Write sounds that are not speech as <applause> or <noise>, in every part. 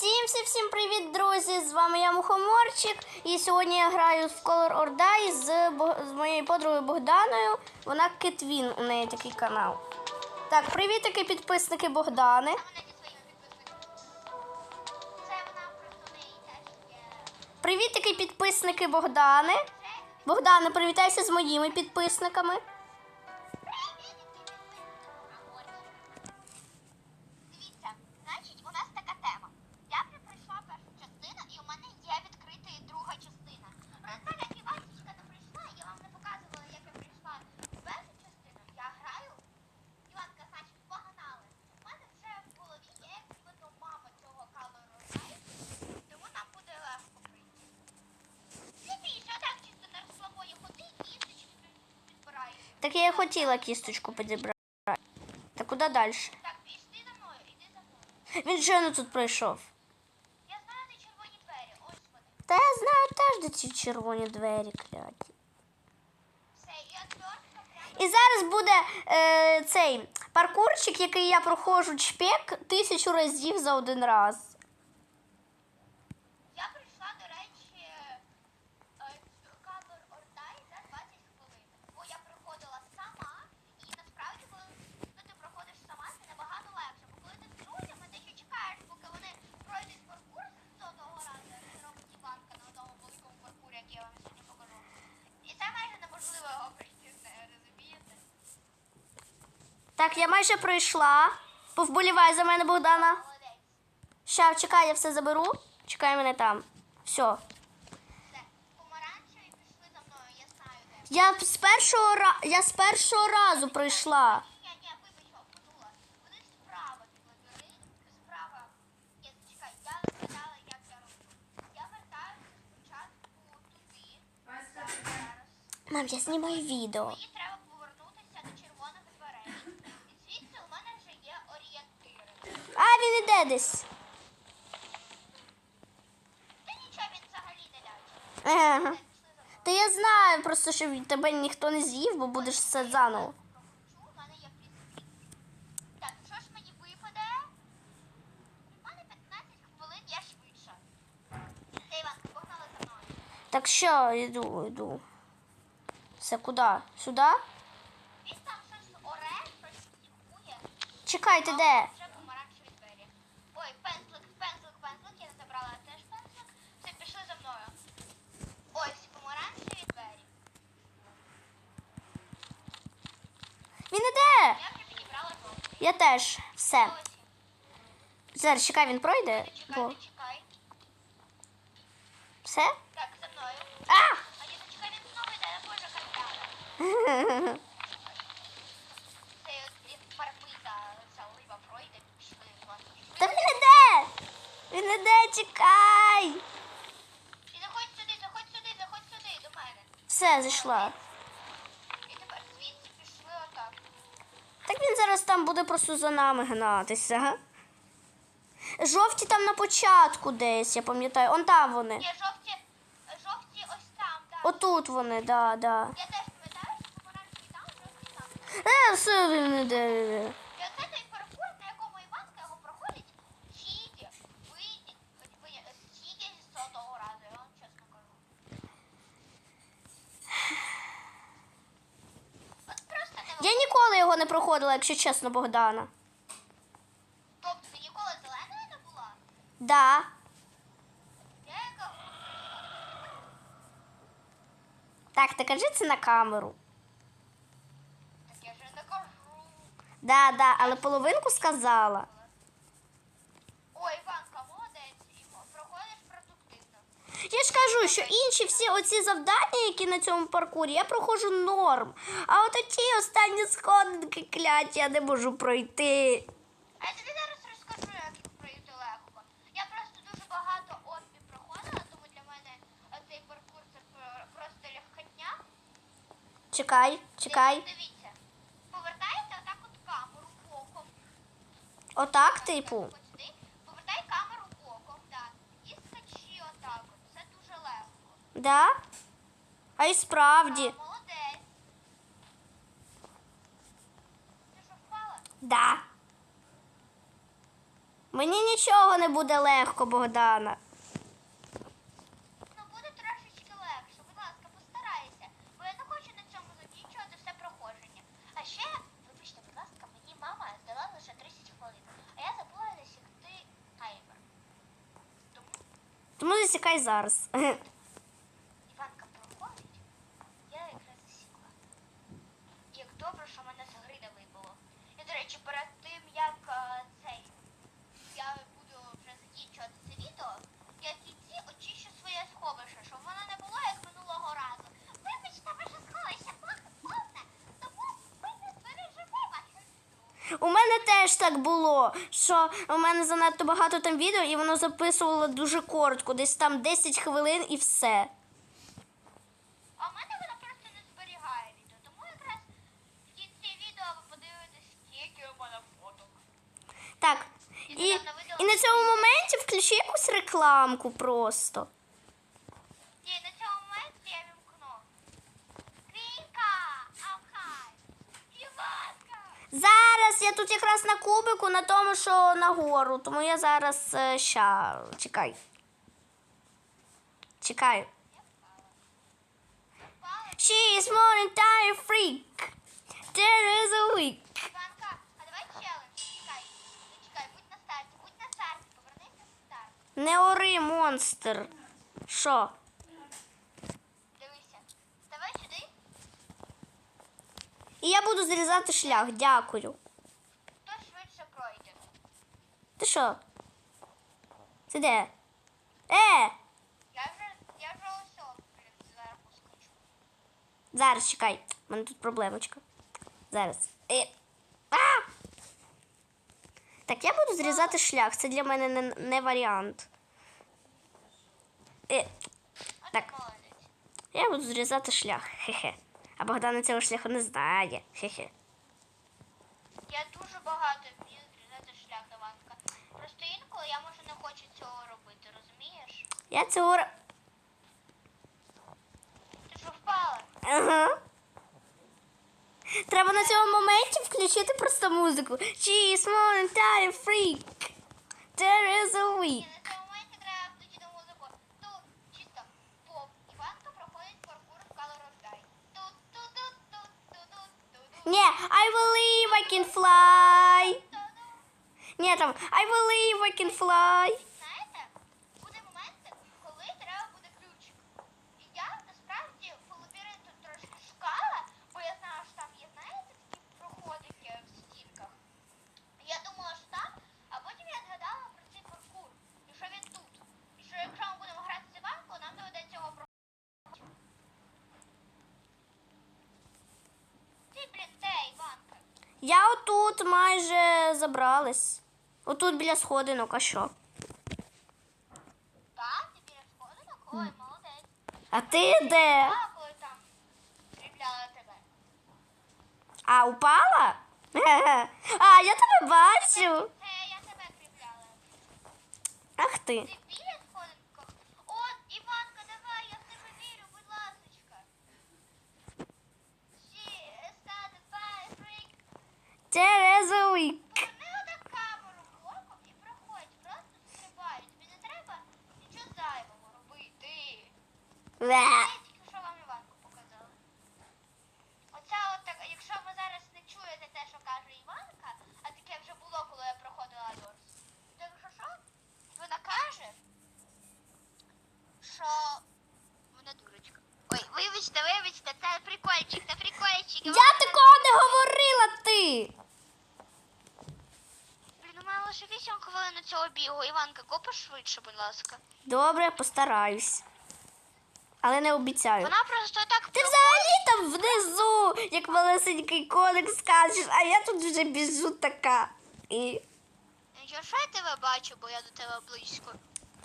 Всім всім всім привіт, друзі! З вами я Мухоморчик. І сьогодні я граю в Color or Die з, з моєю подругою Богданою. Вона Кетвін, у неї такий канал. Так, привіт, такі підписники Богдани. Привіт, такі підписники Богдани. Богдане, привітайся з моїми підписниками. Так я і хотіла кісточку підібрати. Та куди далі? Так, пішли іди за. Він щойно тут пройшов. Я знаю, де червоні двері, ось вони. Та я знаю теж, де ці червоні двері кляті. Все, і отвертка прямо. І зараз буде е, цей паркурчик, який я проходжу чпек тисячу разів за один раз. Я прийшла, до речі, е, в Кабер Ордай за 20 хвилин. Бо я проходила сама, і насправді, коли ну, ти проходиш сама, це набагато легше. Бо коли ти з друзями, ти ще чекаєш, поки вони пройдуть паркур з того разу, як це робить Іванка на тому великому паркурі, який я вам сьогодні покажу. І це майже неможливо його пройти, це розумієте? Так, я майже пройшла. Повболівай за мене, Богдана. Ща, чекай, я все заберу. Чекай мене там. Все. Я. Я з першого я з першого разу пройшла. Ні, ні, вибач, обманула. А, він іде десь. Та нічого, він взагалі не. Ага. Мною. Та я знаю, просто що від тебе ніхто не з'їв, бо будеш все заново. Так, що ж мені випаде? У мене 15 хвилин, я швидша. Це Іван, погнали за мною. Так що, йду, йду. Все, куди? Сюди? Він там щось оре, практикує. Чекайте, де? Вже помаранчеві двері. Ой, пензлик, пензлик, пензлик, я не забрала теж пензлик. Все, пішли за мною. Ось, помаранчеві двері. Він іде! Я вже підібрала жовтий. Я теж. Все. Зараз чекай, він пройде. зачекай, Бо... зачекай. Все? Так, за мною. А! А я зачекай, він знову йде, я боже, капітана. <laughs> Це він парпита, ця пройде, пішли. Та він іде! Він іде, чекай! І заходь сюди, заходь сюди, заходь сюди, до мене. Все, зайшла. І тепер звідси пішли отак. Так він зараз там буде просто за нами гнатися. га? Жовті там на початку десь, я пам'ятаю. Он там вони. Ні, жовті, жовті ось там, так. Отут вони, да, да. Я теж пам'ятаю, що помаранчеві там, жовті там. Е, все він іде. І оце той паркур, на якому Іванка його проходить, тільки вийдіть, хоч ви тільки зі сотого разу, я вам чесно кажу. От просто не Я ніколи його не проходила, якщо чесно, Богдана. Тобто ти ніколи зеленою не була? Да. Я яка Так, ти кажи це на камеру. так я вже не кажу. Да, да, але половинку сказала. Я ж кажу, що інші всі оці завдання, які на цьому паркурі, я проходжу норм. А от оті останні сходинки кляті я не можу пройти. А я тобі зараз розкажу, як їх пройти легко. Я просто дуже багато опі проходила, тому для мене цей паркур це просто легкотня. Чекай, чекай. Дивіться, повертаєте отак от камеру боком. Отак, типу. От сюди. Повертай камеру боком, так. І скачи отак от. Це дуже легко. Да? А й справді. А, молодець. Ти що впала? Да. Мені нічого не буде легко, Богдана. Ну буде трошечки легше. Будь ласка, постарайся. Бо я не хочу на цьому закінчувати все проходження. А ще, вибачте, будь ласка, мені мама здала лише 30 хвилин, а я забула засікти таймер. Тому Тому засікай зараз. <laughs> Іванка проходить, я якраз засікла. Як добре, що мене з гри не вибило. І, до речі, перед тим, як е, цей, я буду вже закінчувати це відео, я в кінці очищу своє сховище, щоб воно не було як минулого разу. Вибачте, ваше сховище повне, тому ви не переживай вашу У мене теж так було, що у мене занадто багато там відео, і воно записувало дуже коротко, десь там 10 хвилин і все. А в мене воно просто не зберігає відео, тому якраз в кінці відео ви подивитесь, скільки у мене фоток. Так. І, і на цьому моменті включи якусь рекламку просто. Ні, на цьому моменті я вімкну. Вінка! Ахай! Іванка! Зараз я тут якраз на кубику, на тому, що нагору, тому я зараз е, ща. Чекай. Чекаю. She is more entire freak. There is a week. Іванка, а давай челендж. Чекай. Ну, чекай, будь на старті, будь на старті, повернися на старт. Не ори, монстр. Що? І я буду зрізати шлях, дякую. Хто швидше пройде. Ти що? Ти де? Е! Я вже, я вже ось блін, зверху скочу. Зараз чекай. У мене тут проблемочка. Зараз. Е. А! Так, я буду зрізати шлях. Це для мене не, не варіант. Е. Так. Я буду зрізати шлях. Хе-хе. А Богдана цього шляху не знає. Хе-хе. Я дуже багато вмію зрізати шлях, Іванка. Просто інколи я може не хочу цього робити, розумієш? Я цього. Ти що впала? Ага. Треба на цьому моменті включити просто музику. She is more entire freak. There is a week. Believe I can fly. Знаєте, буде момент, коли треба буде ключик. І я насправді по лабіринту трошки шукала, бо я знала, що там є, знаєте, такі проходики в стінках. Я думала, що там, а потім я згадала про цей паркур. І що він тут. І що якщо ми будемо грати з Іванкою, нам доведеться його проходити. Ти, блін, де, Іванка? Я отут майже забралась. Отут біля сходинок, а що? Так, ти біля сходинок? Ой, молодець. А ти де? Коли там кріпляла тебе. А, упала? <laughs> А, я тебе бачу. Я тебе кріпляла. Ах ти. Ти біля сходинках? От, Іванка, давай, я в тебе вірю, будь ласочка. She is a week. Поверни отак камеру блоком і проходь, просто стрибай. Тобі не треба нічого зайвого робити. Бе. Я тільки що вам Іванку показала. Оця от так, якщо ви зараз не чуєте те, що каже Іванка, а таке вже було, коли я проходила Дорс, то якщо що, вона каже, що вона дурочка. Ой, вибачте, вибачте, це прикольчик, це прикольчик. Я такого не говорила ти. Блін, у мене лише 8 хвилин на цього бігу. Іванка, го пошвидше, будь ласка. Добре, постараюсь. Але не обіцяю. Вона просто так Ти взагалі там внизу, як малесенький коник скачеш, а я тут вже біжу така. І я тебе бачу, бо я до тебе близько.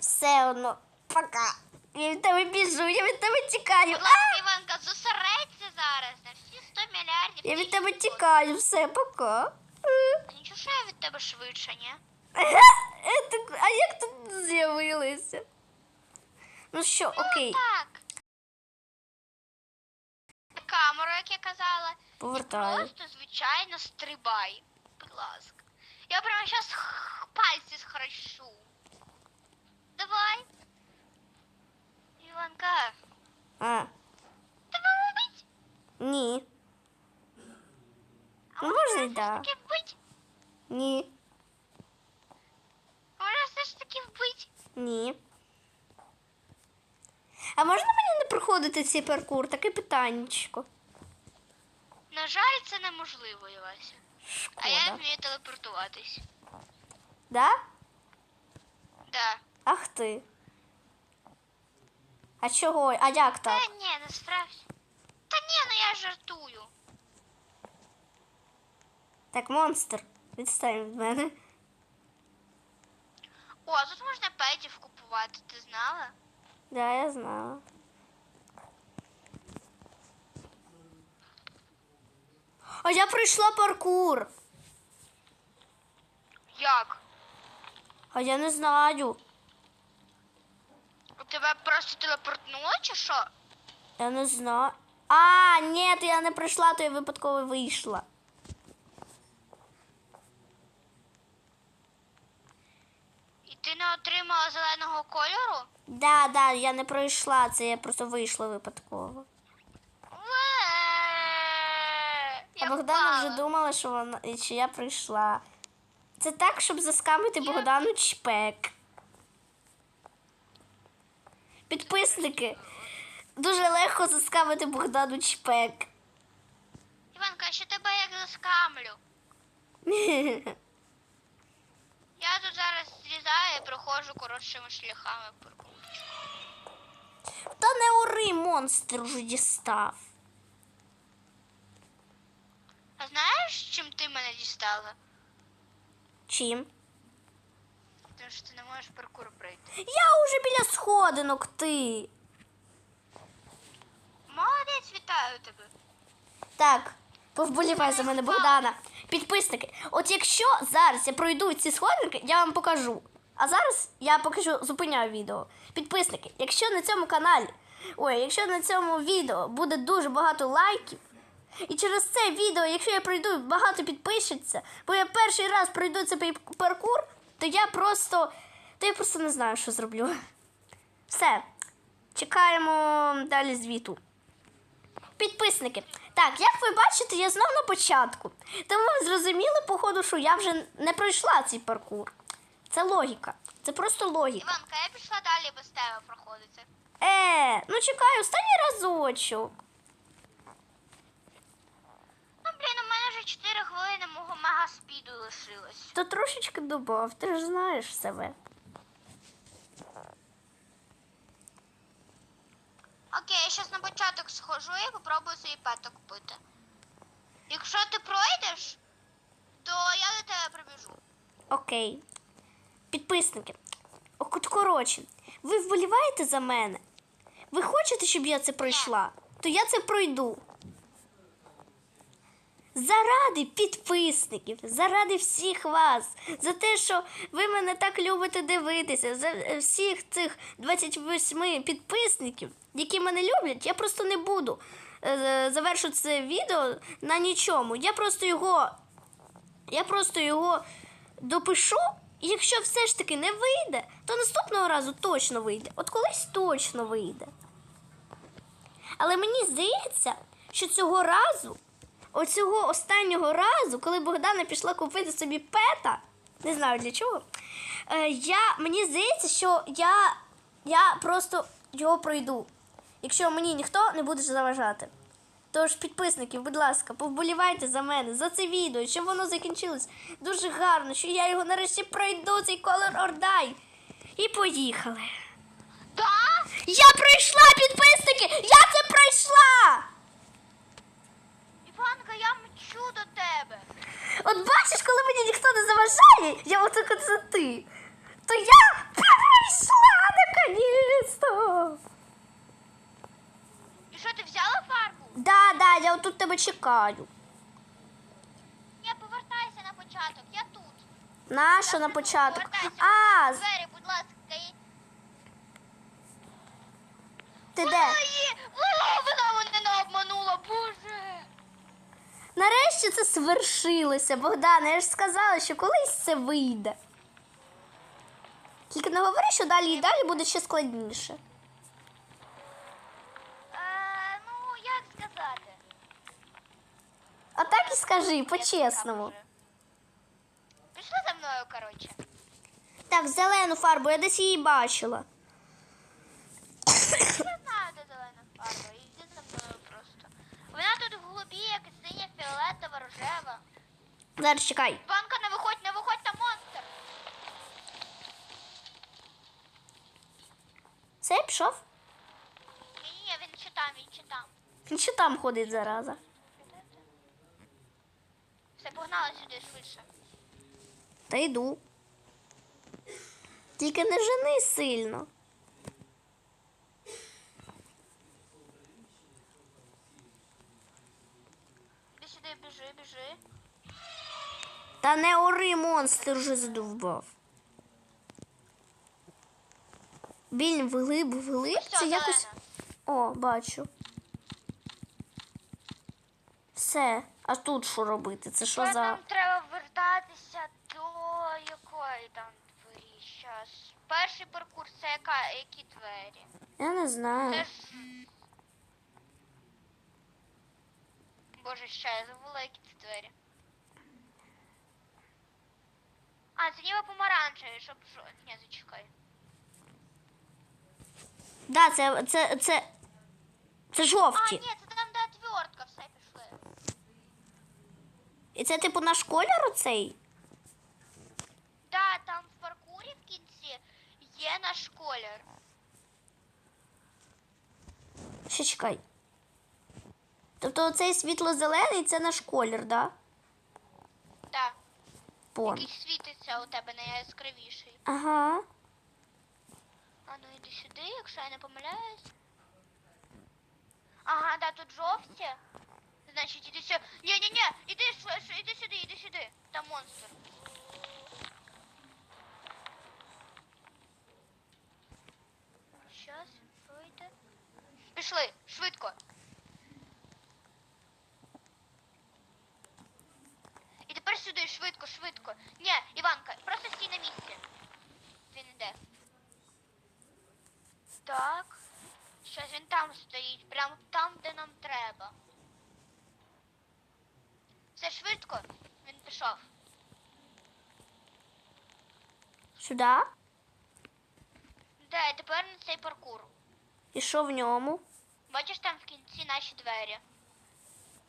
все одно пока. Я від тебе біжу, я від тебе тікаю. Будь ласка, Іванка, зосередься зараз на всі 100 мільярдів. Я від тисяч тебе секунд. тікаю, все, пока. Е, Нічого, що я від тебе швидше, ні? е, так, А як тут з'явилися? Ну що, окей, Так. Повертаю. Просто, звичайно, стрибай. Будь ласка. Я прямо сейчас пальцы схращу. Давай. Іванка, А, тебе вбить? ні. А Ну, може й да. таки вбить? Ні. Може все ж таки вбить? Ні. А можна мені не проходити цей паркур? Таке питаннячко. На жаль, це неможливо, Івася. А я вмію телепортуватись. Да? Да. Ах ти. А чого? А як так? Та ні, насправді. Та ні, ну я жартую. Так, монстр. Відстань від мене. О, тут можна петів купувати, ти знала? Да, я знала. А я пройшла паркур. Як? А я не знаю. У тебе просто телепортнуло чи що? Я не знаю. А, ні, я не прийшла, то я випадково вийшла. І ти не отримала зеленого кольору? Да, да, я не пройшла, це я просто вийшла випадково. А я Богдана вже думала, що вона що я прийшла. Це так, щоб заскамити Я- Богдану чпек. Підписники. Дуже легко заскамити Богдану чпек. Іванка, що тебе як заскамлю? <laughs> Я тут зараз зрізаю і проходжу коротшими шляхами. Та не ори, монстр уже дістав. А знаєш, чим ти мене дістала? Чим? Тому що ти не можеш паркур пройти. Я уже біля сходинок ти. Молодець, вітаю тебе. Так, повболівай за мене, Богдана. Підписники, от якщо зараз я пройду ці сходинки, я вам покажу. А зараз я поки що зупиняю відео. Підписники, якщо на цьому каналі, ой, якщо на цьому відео буде дуже багато лайків, і через це відео, якщо я пройду, багато підпишеться, бо я перший раз пройду цей паркур, то я просто. То я просто не знаю, що зроблю. Все. Чекаємо далі звіту. Підписники. Так, як ви бачите, я знов на початку. Тому ви зрозуміли, походу, що я вже не пройшла цей паркур. Це логіка. Це просто логіка. Іванка, я пішла далі без тебе проходити. Е, ну чекай, останній разочок. Блін, у мене вже 4 хвилини мого мегаспіду лишилось. То трошечки добав, ти ж знаєш себе. Окей, я зараз на початок схожу і попробую собі пета купити. Якщо ти пройдеш, то я до тебе прибіжу. Окей. Підписники. От коротше, ви вболіваєте за мене? Ви хочете, щоб я це пройшла? То я це пройду. Заради підписників, заради всіх вас, за те, що ви мене так любите дивитися, за е, всіх цих 28 підписників, які мене люблять, я просто не буду е, завершу це відео на нічому. Я просто його я просто його допишу, і якщо все ж таки не вийде, то наступного разу точно вийде. От колись точно вийде. Але мені здається, що цього разу, оцього останнього разу, коли Богдана пішла купити собі пета, не знаю для чого, е, я, мені здається, що я, я просто його пройду, якщо мені ніхто не буде заважати. Тож, підписники, будь ласка, повболівайте за мене, за це відео, щоб воно закінчилось дуже гарно, що я його нарешті пройду, цей колор Ордай. І поїхали. Да? Я пройшла, підписники! Я це пройшла! Я мчу до тебе. От бачиш, коли мені ніхто не заважає, я от за ти, то я пройшла наконец-то! І що, ти взяла фарбу? Да, да, я отут тебе чекаю. Ні, повертайся на початок, я тут. Нащо на початок? Повертайся, А, з- двері, будь ласка. і- ти де? Вона її, вона, вона мене обманула, боже. Нарешті це свершилося, Богдане. Я ж сказала, що колись це вийде. Тільки не говори, що далі і далі буде ще складніше. Е, ну, як сказати? А так і скажи, по-чесному. Пішли за мною, коротше. Так, зелену фарбу, я десь її бачила. Я знаю, де зелена фарба. Іди за мною просто. Вона тут в як фіолетова, рожева. Зараз чекай. Банка, не виходь, не виходь, там монстр. Це я пішов? Ні, ні, він ще там, він ще там. Він ще там ходить зараза. Все, погнали сюди швидше. Та йду. Тільки не жени сильно. Іди сюди, біжи. Та не ори, монстр вже задовбав. Біль вглиб, вглиб. Все, Це якось. О, бачу. Все. А тут що робити? Це що за. Нам треба вертатися до якої там двері. Щас. Перший паркур це яка, які двері? Я не Це знаю. ж. Боже, ще я забула, які це двері. А, це ніби помаранчеві, щоб жо... Ні, зачекай. Да, це. це. це. Це А, жовті. ні, це там де отвертка, все пішли. І це типу наш колір оцей? Да, там в паркурі в кінці є наш колір. Ще чекай. Тобто оцей світло-зелений це наш колір, да? Так, Пон. який світиться у тебе найяскравіший. Ага. А ну іди сюди, якщо я не помиляюсь. Ага, да, тут жовті. Значить, іди сюди. Ні-ні-ні, іди, швидше, іди сюди, іди сюди. Там монстр. Щас, вийде. Пішли, швидко. І тепер сюди, швидко, швидко. Ні, Іванка, просто стій на місці. Він іде. Так. Щас він там стоїть, прямо там, де нам треба. Все швидко, він пішов. Сюди. Де, тепер на цей паркур. І що в ньому? Бачиш там в кінці наші двері.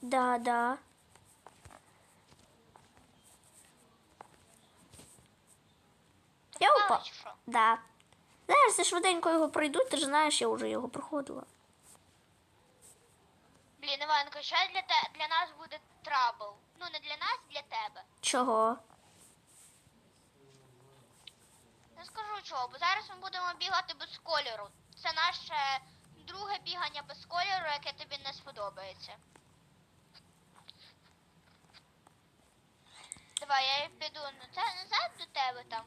Да, да. Я упав. Да. Зараз я швиденько його пройду, ти ж знаєш, я вже його проходила. Блін, Іванка, що для, те, для нас буде трабл. Ну, не для нас, для тебе. Чого? Не скажу чого, бо зараз ми будемо бігати без кольору. Це наше друге бігання без кольору, яке тобі не сподобається. Давай, я піду на назад до тебе там